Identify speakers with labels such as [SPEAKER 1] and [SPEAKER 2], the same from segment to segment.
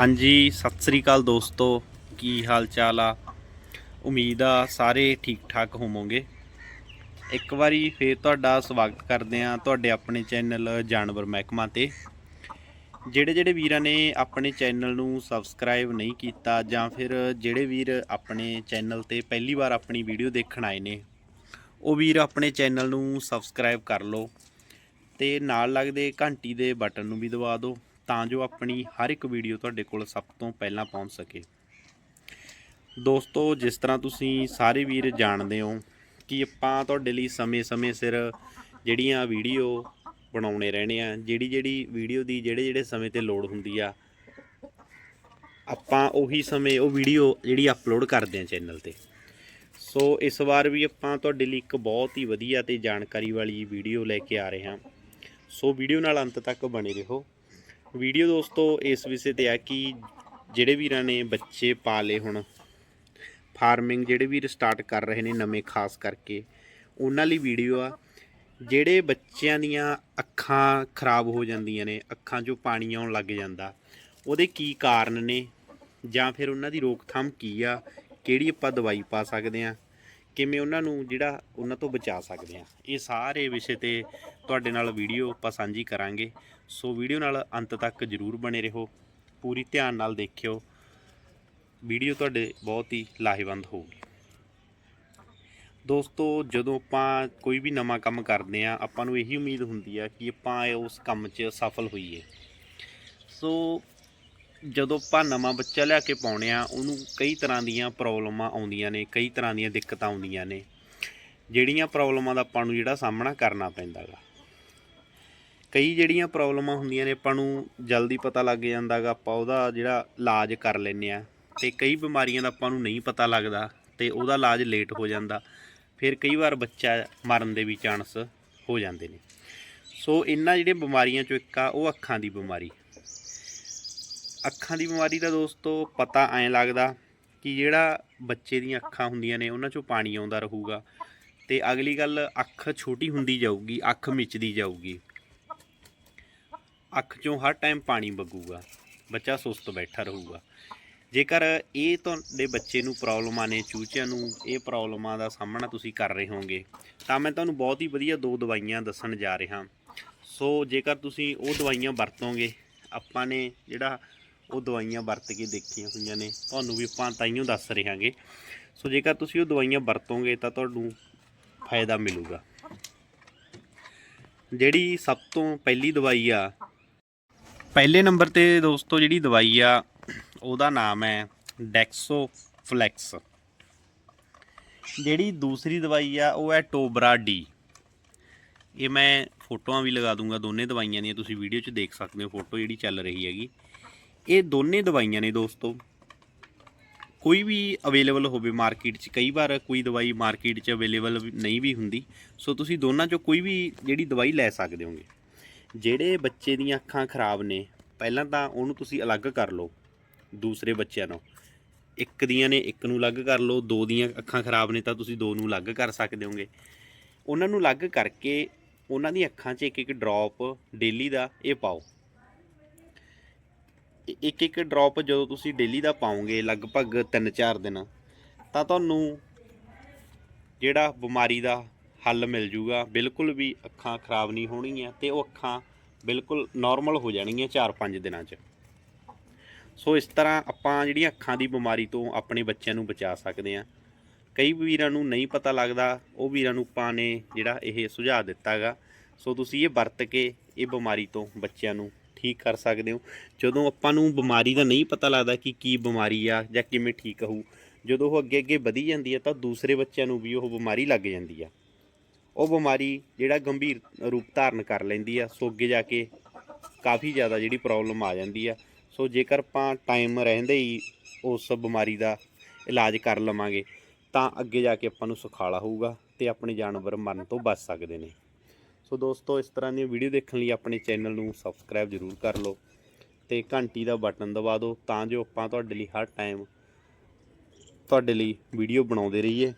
[SPEAKER 1] ਹਾਂਜੀ, ਸਤਿ ਸ੍ਰੀ ਅਕਾਲ ਦੋਸਤੋ। ਕੀ ਹਾਲ ਚਾਲ ਆ? ਉਮੀਦ ਆ ਸਾਰੇ ਠੀਕ ਠਾਕ ਹੋਵੋਗੇ। ਇੱਕ ਵਾਰੀ ਫੇਰ ਤੁਹਾਡਾ ਸਵਾਗਤ ਕਰਦੇ ਆ ਤੁਹਾਡੇ ਆਪਣੇ ਚੈਨਲ ਜਾਨਵਰ ਮਹਿਕਮਾ ਤੇ। ਜਿਹੜੇ ਜਿਹੜੇ ਵੀਰਾਂ ਨੇ ਆਪਣੇ ਚੈਨਲ ਨੂੰ ਸਬਸਕ੍ਰਾਈਬ ਨਹੀਂ ਕੀਤਾ ਜਾਂ ਫਿਰ ਜਿਹੜੇ ਵੀਰ ਆਪਣੇ ਚੈਨਲ ਤੇ ਪਹਿਲੀ ਵਾਰ ਆਪਣੀ ਵੀਡੀਓ ਦੇਖਣ ਆਏ ਨੇ, ਉਹ ਵੀਰ ਆਪਣੇ ਚੈਨਲ ਨੂੰ ਸਬਸਕ੍ਰਾਈਬ ਕਰ ਲਓ ਤੇ ਨਾਲ ਲੱਗਦੇ ਘੰਟੀ ਦੇ ਬਟਨ ਨੂੰ ਵੀ ਦਬਾ ਦਿਓ। ਤਾਂ ਜੋ ਆਪਣੀ ਹਰ ਇੱਕ ਵੀਡੀਓ ਤੁਹਾਡੇ ਕੋਲ ਸਭ ਤੋਂ ਪਹਿਲਾਂ ਪਹੁੰਚ ਸਕੇ। ਦੋਸਤੋ, ਜਿਸ ਤਰ੍ਹਾਂ ਤੁਸੀਂ ਸਾਰੇ ਵੀਰ ਜਾਣਦੇ ਹੋ ਕਿ ਆਪਾਂ ਤੁਹਾਡੇ ਲਈ ਸਮੇਂ-ਸਮੇਂ ਸਿਰ ਜਿਹੜੀਆਂ ਵੀਡੀਓ ਬਣਾਉਣੇ ਰਹਿਣੇ ਆ ਜਿਹੜੀ ਜਿਹੜੀ ਵੀਡੀਓ ਦੀ ਜਿਹੜੇ ਜਿਹੜੇ ਸਮੇਂ ਤੇ ਲੋੜ ਹੁੰਦੀ ਆ, ਆਪਾਂ ਉਹੀ ਸਮੇਂ, ਉਹ ਵੀਡੀਓ ਜਿਹੜੀ ਅਪਲੋਡ ਕਰਦੇ ਆ ਚੈਨਲ ਤੇ। ਸੋ, ਇਸ ਵਾਰ ਵੀ ਆਪਾਂ ਤੁਹਾਡੇ ਲਈ ਇੱਕ ਬਹੁਤ ਹੀ ਵਧੀਆ ਤੇ ਜਾਣਕਾਰੀ ਵਾਲੀ ਵੀਡੀਓ ਲੈ ਕੇ ਆ ਰਹੇ ਹਾਂ। ਸੋ, ਵੀਡੀਓ ਨਾਲ ਅੰਤ ਤੱਕ ਬਣੇ ਰਹੋ। ਵੀਡੀਓ ਦੋਸਤੋ ਇਸ ਵਿਸ਼ੇ ਤੇ ਆ ਕਿ ਜਿਹੜੇ ਵੀਰਾਂ ਨੇ ਬੱਚੇ ਪਾਲੇ ਹੁਣ ਫਾਰਮਿੰਗ ਜਿਹੜੇ ਵੀਰ ਸਟਾਰਟ ਕਰ ਰਹੇ ਨੇ ਨਵੇਂ, ਖਾਸ ਕਰਕੇ, ਉਹਨਾਂ ਲਈ ਵੀਡੀਓ ਆ। ਜਿਹੜੇ ਬੱਚਿਆਂ ਦੀਆਂ ਅੱਖਾਂ ਖਰਾਬ ਹੋ ਜਾਂਦੀਆਂ ਨੇ, ਅੱਖਾਂ 'ਚੋਂ ਪਾਣੀ ਆਉਣ ਲੱਗ ਜਾਂਦਾ, ਉਹਦੇ ਕੀ ਕਾਰਨ ਨੇ? ਜਾਂ ਫਿਰ ਉਹਨਾਂ ਦੀ ਰੋਕਥਾਮ ਕੀ ਆ? ਕਿਹੜੀ ਆਪਾਂ ਦਵਾਈ ਪਾ ਸਕਦੇ ਆ? ਕਿਵੇਂ ਉਹਨਾਂ ਨੂੰ ਜਿਹੜਾ ਉਹਨਾਂ ਤੋਂ ਬਚਾ ਸਕਦੇ ਆ ਇਹ ਸਾਰੇ ਵਿਸ਼ੇ ਤੇ ਤੁਹਾਡੇ ਨਾਲ ਵੀਡੀਓ ਆਪਾਂ ਸਾਂਝੀ ਕਰਾਂਗੇ। ਸੋ ਵੀਡੀਓ ਨਾਲ ਅੰਤ ਤੱਕ ਜਰੂਰ ਬਣੇ ਰਹੋ। ਪੂਰੀ ਧਿਆਨ ਨਾਲ ਦੇਖਿਓ। ਵੀਡੀਓ ਤੁਹਾਡੇ ਬਹੁਤ ਹੀ ਲਾਹੇਵੰਦ ਹੋਊਗੀ। ਦੋਸਤੋ, ਜਦੋਂ ਆਪਾਂ ਕੋਈ ਵੀ ਨਵਾਂ ਕੰਮ ਕਰਦੇ ਆ ਆਪਾਂ ਨੂੰ ਇਹੀ ਉਮੀਦ ਹੁੰਦੀ ਆ ਕਿ ਆਪਾਂ ਇਹ ਉਸ ਕੰਮ 'ਚ ਸਫਲ ਹੋਈਏ। ਸੋ ਜਦੋਂ ਆਪਾਂ ਨਵਾਂ ਬੱਚਾ ਲਿਆ ਕੇ ਪਾਉਣੇ ਆ, ਉਹਨੂੰ ਕਈ ਤਰ੍ਹਾਂ ਦੀਆਂ ਪ੍ਰੋਬਲਮਾਂ ਆਉਂਦੀਆਂ ਨੇ, ਕਈ ਤਰ੍ਹਾਂ ਦੀਆਂ ਦਿੱਕਤਾਂ ਆਉਂਦੀਆਂ ਨੇ, ਜਿਹੜੀਆਂ ਪ੍ਰੋਬਲਮਾਂ ਦਾ ਆਪਾਂ ਨੂੰ ਜਿਹੜਾ ਸਾਹਮਣਾ ਕਰਨਾ ਪੈਂਦਾ ਗਾ। ਕਈ ਜਿਹੜੀਆਂ ਪ੍ਰੋਬਲਮਾਂ ਹੁੰਦੀਆਂ ਨੇ, ਆਪਾਂ ਨੂੰ ਜਲਦੀ ਪਤਾ ਲੱਗ ਜਾਂਦਾ ਗਾ, ਆਪਾਂ ਉਹਦਾ ਜਿਹੜਾ ਇਲਾਜ ਕਰ ਲੈਂਦੇ ਆ, ਤੇ ਕਈ ਬਿਮਾਰੀਆਂ ਦਾ ਆਪਾਂ ਨੂੰ ਨਹੀਂ ਪਤਾ ਲੱਗਦਾ, ਤੇ ਉਹਦਾ ਇਲਾਜ ਲੇਟ ਹੋ ਜਾਂਦਾ, ਫਿਰ ਕਈ ਵਾਰ ਬੱਚਾ ਮਰਨ ਦੇ ਵੀ ਚਾਂਸ ਹੋ ਜਾਂਦੇ ਨੇ। ਸੋ, ਇਹਨਾਂ ਜਿਹੜੀਆਂ ਬਿਮਾਰੀਆਂ ਚੋਂ ਇੱਕ ਆ, ਉਹ ਅੱਖਾਂ ਦੀ ਬਿਮਾਰੀ। ਅੱਖਾਂ ਦੀ ਬਿਮਾਰੀ ਦਾ ਦੋਸਤੋ ਪਤਾ ਐਂ ਲੱਗਦਾ ਕਿ ਜਿਹੜਾ ਬੱਚੇ ਦੀਆਂ ਅੱਖਾਂ ਹੁੰਦੀਆਂ ਨੇ, ਉਹਨਾਂ ਚੋਂ ਪਾਣੀ ਆਉਂਦਾ ਰਹੂਗਾ ਤੇ ਅਗਲੀ ਗੱਲ ਅੱਖ ਛੋਟੀ ਹੁੰਦੀ ਜਾਊਗੀ, ਅੱਖ ਮਿਚਦੀ ਜਾਊਗੀ। ਅੱਖ ਚੋਂ ਹਰ ਟਾਈਮ ਪਾਣੀ ਵਗੂਗਾ, ਬੱਚਾ ਸੁਸਤ ਬੈਠਾ ਰਹੂਗਾ। ਜੇਕਰ ਇਹ ਤੁਹਾਡੇ ਬੱਚੇ ਨੂੰ ਪ੍ਰੋਬਲਮਾਂ ਨੇ, ਚੂਚਿਆਂ ਨੂੰ ਇਹ ਪ੍ਰੋਬਲਮਾਂ ਦਾ ਸਾਹਮਣਾ ਤੁਸੀਂ ਕਰ ਰਹੇ ਹੋਗੇ ਤਾਂ ਮੈਂ ਤੁਹਾਨੂੰ ਬਹੁਤ ਹੀ ਵਧੀਆ ਦੋ ਦਵਾਈਆਂ ਦੱਸਣ ਜਾ ਰਿਹਾ। ਸੋ ਜੇਕਰ ਤੁਸੀਂ ਉਹ ਦਵਾਈਆਂ ਵਰਤੋਗੇ, ਆਪਾਂ ਨੇ ਜਿਹੜਾ ਉਹ ਦਵਾਈਆਂ ਵਰਤ ਕੇ ਦੇਖੀਆਂ ਹੋਈਆਂ ਨੇ। ਤੁਹਾਨੂੰ ਵੀ ਆਪਾਂ ਤਾਈਓ ਦੱਸ ਰਹੇ ਹਾਂਗੇ ਸੋ ਜੇਕਰ ਤੁਸੀਂ ਉਹ ਦਵਾਈਆਂ ਵਰਤੋਗੇ ਤਾਂ ਤੁਹਾਨੂੰ ਫਾਇਦਾ ਮਿਲੂਗਾ। ਜਿਹੜੀ ਸਭ ਤੋਂ ਪਹਿਲੀ ਦਵਾਈ ਆ, ਪਹਿਲੇ ਨੰਬਰ ਤੇ ਦੋਸਤੋ ਜਿਹੜੀ ਦਵਾਈ ਆ, ਉਹਦਾ ਨਾਮ ਹੈ ਡੈਕਸੋਫਲੈਕਸ। ਜਿਹੜੀ ਦੂਸਰੀ ਦਵਾਈ ਆ, ਉਹ ਹੈ ਟੋਬਰਾ ਡੀ। ਇਹ ਮੈਂ ਫੋਟੋਆਂ ਵੀ ਲਗਾ ਦੂੰਗਾ, ਦੋਨੇ ਦਵਾਈਆਂ ਦੀਆਂ ਤੁਸੀਂ ਵੀਡੀਓ 'ਚ ਦੇਖ ਸਕਦੇ ਹੋ, ਫੋਟੋ ਜਿਹੜੀ ਚੱਲ ਰਹੀ ਹੈਗੀ। ਇਹ ਦੋਨੇ ਦਵਾਈਆਂ ਨੇ ਦੋਸਤੋ। ਕੋਈ ਵੀ ਅਵੇਲੇਬਲ ਹੋਵੇ ਮਾਰਕੀਟ 'ਚ, ਕਈ ਵਾਰ ਕੋਈ ਦਵਾਈ ਮਾਰਕੀਟ 'ਚ ਅਵੇਲੇਬਲ ਨਹੀਂ ਵੀ ਹੁੰਦੀ। ਸੋ ਤੁਸੀਂ ਦੋਨਾਂ 'ਚੋਂ ਕੋਈ ਵੀ ਜਿਹੜੀ ਦਵਾਈ ਲੈ ਸਕਦੇ ਹੋਗੇ। ਜਿਹੜੇ ਬੱਚੇ ਦੀਆਂ ਅੱਖਾਂ ਖਰਾਬ ਨੇ, ਪਹਿਲਾਂ ਤਾਂ ਉਹਨੂੰ ਤੁਸੀਂ ਅਲੱਗ ਕਰ ਲਓ, ਦੂਸਰੇ ਬੱਚਿਆਂ ਨੂੰ ਇੱਕ ਦੀਆਂ ਨੇ ਇੱਕ ਨੂੰ ਅਲੱਗ ਕਰ ਲਓ, ਦੋ ਦੀਆਂ ਅੱਖਾਂ ਖਰਾਬ ਨੇ ਤਾਂ ਤੁਸੀਂ ਦੋ ਨੂੰ ਅਲੱਗ ਕਰ ਸਕਦੇ ਹੋਗੇ। ਉਹਨਾਂ ਨੂੰ ਅਲੱਗ ਕਰਕੇ ਉਹਨਾਂ ਦੀਆਂ ਅੱਖਾਂ 'ਚ ਇੱਕ ਇੱਕ ਡ੍ਰੌਪ ਡੇਲੀ ਦਾ ਇਹ ਪਾਓ। ਇੱਕ ਇੱਕ ਡ੍ਰੌਪ ਜਦੋਂ ਤੁਸੀਂ ਡੇਲੀ ਦਾ ਪਾਓਗੇ ਲਗਭਗ 3-4 ਦਿਨ, ਤਾਂ ਤੁਹਾਨੂੰ ਜਿਹੜਾ ਬਿਮਾਰੀ ਦਾ ਹੱਲ ਮਿਲ ਜੂਗਾ। ਬਿਲਕੁਲ ਵੀ ਅੱਖਾਂ ਖਰਾਬ ਨਹੀਂ ਹੋਣਗੀਆਂ ਤੇ ਉਹ ਅੱਖਾਂ ਬਿਲਕੁਲ ਨਾਰਮਲ ਹੋ ਜਾਣਗੀਆਂ 4-5 ਦਿਨਾਂ 'ਚ। ਸੋ ਇਸ ਤਰ੍ਹਾਂ ਆਪਾਂ ਜਿਹੜੀਆਂ ਅੱਖਾਂ ਦੀ ਬਿਮਾਰੀ ਤੋਂ ਆਪਣੇ ਬੱਚਿਆਂ ਨੂੰ ਬਚਾ ਸਕਦੇ ਹਾਂ। ਕਈ ਵੀਰਾਂ ਨੂੰ ਨਹੀਂ ਪਤਾ ਲੱਗਦਾ, ਉਹ ਵੀਰਾਂ ਨੂੰ ਆਪਾਂ ਨੇ ਜਿਹੜਾ ਇਹ ਸੁਝਾਅ ਦਿੱਤਾਗਾ। ਸੋ ਤੁਸੀਂ ਇਹ ਵਰਤ ਕੇ ਇਹ ਬਿਮਾਰੀ ਤੋਂ ਬੱਚਿਆਂ ਨੂੰ ਠੀਕ ਕਰ ਸਕਦੇ ਹੋ। ਜਦੋਂ ਆਪਾਂ ਨੂੰ ਬਿਮਾਰੀ ਦਾ ਨਹੀਂ ਪਤਾ ਲੱਗਦਾ ਕਿ ਕੀ ਬਿਮਾਰੀ ਆ ਜਾਂ ਕਿਵੇਂ ਠੀਕ ਹੋਊ, ਜਦੋਂ ਉਹ ਅੱਗੇ ਅੱਗੇ ਵਧੀ ਜਾਂਦੀ ਹੈ ਤਾਂ ਦੂਸਰੇ ਬੱਚਿਆਂ ਨੂੰ ਵੀ ਉਹ ਬਿਮਾਰੀ ਲੱਗ ਜਾਂਦੀ ਆ। ਉਹ ਬਿਮਾਰੀ ਜਿਹੜਾ ਗੰਭੀਰ ਰੂਪ ਧਾਰਨ ਕਰ ਲੈਂਦੀ ਆ, ਸੋ ਅੱਗੇ ਜਾ ਕੇ ਕਾਫੀ ਜ਼ਿਆਦਾ ਜਿਹੜੀ ਪ੍ਰੋਬਲਮ ਆ ਜਾਂਦੀ ਆ। ਸੋ ਜੇਕਰ ਆਪਾਂ ਟਾਈਮ ਰਹਿੰਦੇ ਹੀ ਉਸ ਬਿਮਾਰੀ ਦਾ ਇਲਾਜ ਕਰ ਲਵਾਂਗੇ, ਤਾਂ ਅੱਗੇ ਜਾ ਕੇ ਆਪਾਂ ਨੂੰ ਸੁਖਾਲਾ ਹੋਊਗਾ ਤੇ ਆਪਣੇ ਜਾਨਵਰ ਮਰਨ ਤੋਂ ਬਚ ਸਕਦੇ ਨੇ। ਸੋ ਦੋਸਤੋ, ਇਸ ਤਰ੍ਹਾਂ ਦੀਆਂ ਵੀਡੀਓ ਦੇਖਣ ਲਈ ਆਪਣੇ ਚੈਨਲ ਨੂੰ ਸਬਸਕ੍ਰਾਈਬ ਜ਼ਰੂਰ ਕਰ ਲਓ ਤੇ ਘੰਟੀ ਦਾ ਬਟਨ ਦਬਾ ਦਿਓ ਤਾਂ ਜੋ ਆਪਾਂ ਤੁਹਾਡੇ ਲਈ ਹਰ ਟਾਈਮ ਤੁਹਾਡੇ ਲਈ ਵੀਡੀਓ ਬਣਾਉਂਦੇ ਰਹੀਏ।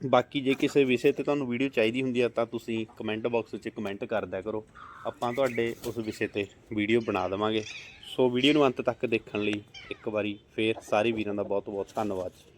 [SPEAKER 1] ਬਾਕੀ ਜੇ ਕਿਸੇ ਵਿਸ਼ੇ ਤੇ ਤੁਹਾਨੂੰ ਵੀਡੀਓ ਚਾਹੀਦੀ ਹੁੰਦੀ ਹੈ ਤਾਂ ਤੁਸੀਂ ਕਮੈਂਟ ਬਾਕਸ ਵਿੱਚ ਕਮੈਂਟ ਕਰ ਦਿਆ ਕਰੋ। ਆਪਾਂ ਤੁਹਾਡੇ ਉਸ ਵਿਸ਼ੇ ਤੇ ਵੀਡੀਓ ਬਣਾ ਦੇਵਾਂਗੇ। ਸੋ ਵੀਡੀਓ ਨੂੰ ਅੰਤ ਤੱਕ ਦੇਖਣ ਲਈ ਇੱਕ ਵਾਰੀ ਫੇਰ ਸਾਰੇ ਵੀਰਾਂ ਦਾ ਬਹੁਤ ਬਹੁਤ ਧੰਨਵਾਦ। ਜੀ